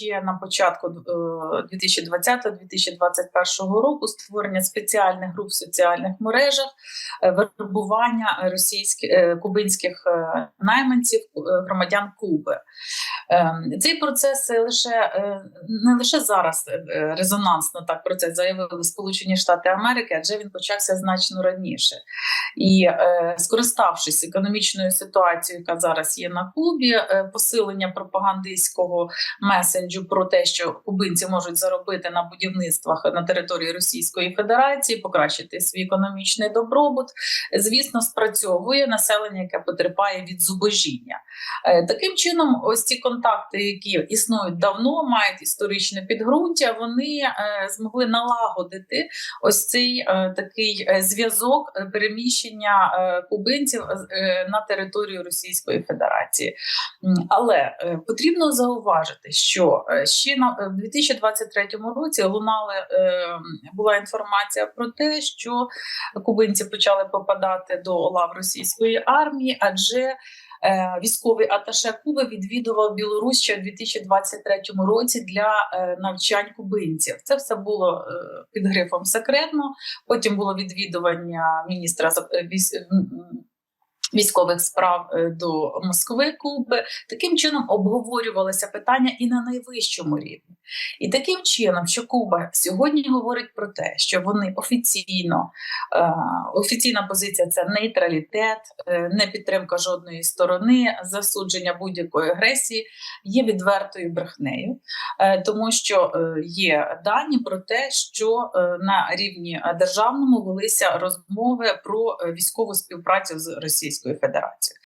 ще на початку е, 2020-2021 року створення спеціальних груп в соціальних мережах, е, вербування російських е, кубинських е, найманців е, громадян Куби. Ем, Цей процес е, лише е, не лише зараз е, резонансно так про це заявили Сполучені Штати Америки, адже він почався значно раніше. І е, скориставшись економічною ситуацією, яка зараз є на Кубі, е, посилення пропагандистського месенджу про те, що кубинці можуть заробити на будівництвах на території Російської Федерації, покращити свій економічний добробут, звісно, спрацьовує населення, яке потерпає від зубожіння. Е, Таким чином, ось ці контакти, які існують давно, мають історичне підґрунтя, вони е, змогли налагодити ось цей е, такий зв'язок переміщення кубинців на територію Російської Федерації. Але потрібно зауважити, що е, ще на е, в 2023 році лунали е, була інформація про те, що кубинці почали попадати до лав російської армії, адже Військовий аташе Куби відвідував Білорусь ще у 2023 році для навчань кубинців. Це все було під грифом секретно. Потім було відвідування міністра військових справ е, до Москви Куби. Таким чином обговорювалися питання і на найвищому рівні. І таким чином, що Куба сьогодні говорить про те, що вони офіційно е, офіційна позиція це нейтралітет, е, не підтримка жодної сторони, засудження будь-якої агресії є відвертою брехнею, тому що є дані про те, що на рівні державному велися розмови про військову співпрацю з Російською Федерацією.